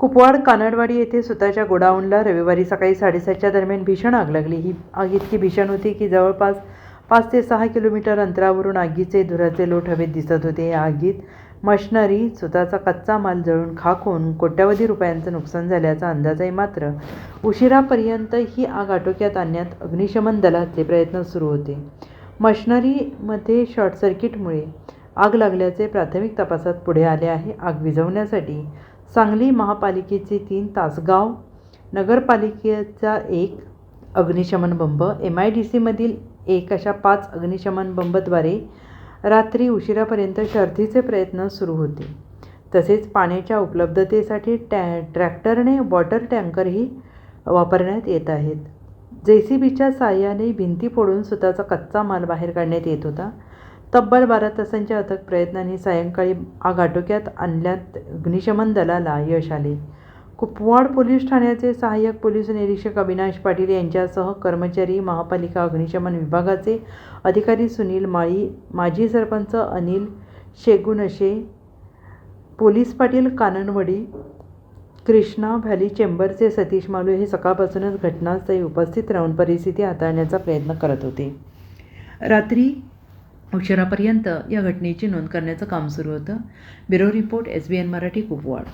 कुपवाड कानडवाडी येथे स्वतःच्या गोडाऊनला रविवारी सकाळी साडेसातच्या दरम्यान भीषण आग लागली. ही आग इतकी भीषण होती की जवळपास पाच ते सहा किलोमीटर अंतरावरून आगीचे धुराचे लोट हवेत दिसत होते. या आगीत मशनरी स्वतःचा कच्चा माल जळून खाक होऊन कोट्यवधी रुपयांचं नुकसान झाल्याचा अंदाज आहे मात्र उशिरापर्यंत ही आग आटोक्यात आणण्यात अग्निशमन दलाचे प्रयत्न सुरू होते. मशनरीमध्ये शॉर्ट सर्किटमुळे आग लागल्याचे प्राथमिक तपासात पुढे आले आहे. आग विझवण्यासाठी सांगली महापालिकेचे तीन तासगाव नगरपालिकेचा एक अग्निशमन बंब एम आय डी सीमधील एक अशा पाच अग्निशमन बंबद्वारे रात्री उशिरापर्यंत शर्थीचे प्रयत्न सुरू होते. तसेच पाण्याच्या उपलब्धतेसाठी टॅ ट्रॅक्टरने वॉटर टँकरही वापरण्यात येत आहेत. जे सी बीच्या साहाय्याने भिंती फोडून स्वतःचा कच्चा माल बाहेर काढण्यात येत होता. तब्बल बारा तासांच्या अथक प्रयत्नांनी सायंकाळी आग आटोक्यात अग्निशमन दलाला यश आले. कुपवाड पोलीस ठाण्याचे सहाय्यक पोलीस निरीक्षक अविनाश पाटील यांच्यासह कर्मचारी महापालिका अग्निशमन विभागाचे अधिकारी सुनील माळी माजी सरपंच अनिल शेगुनशे पोलीस पाटील काननवडी कृष्णा व्हॅली चेंबरचे सतीश मालू हे सकाळपासूनच घटनास्थळी उपस्थित राहून परिस्थिती हाताळण्याचा प्रयत्न करत होते. रात्री उशिरापर्यंत या घटनेची नोंद करण्याचं काम सुरू होतं. Bureau report S B N Marathi Kupwad.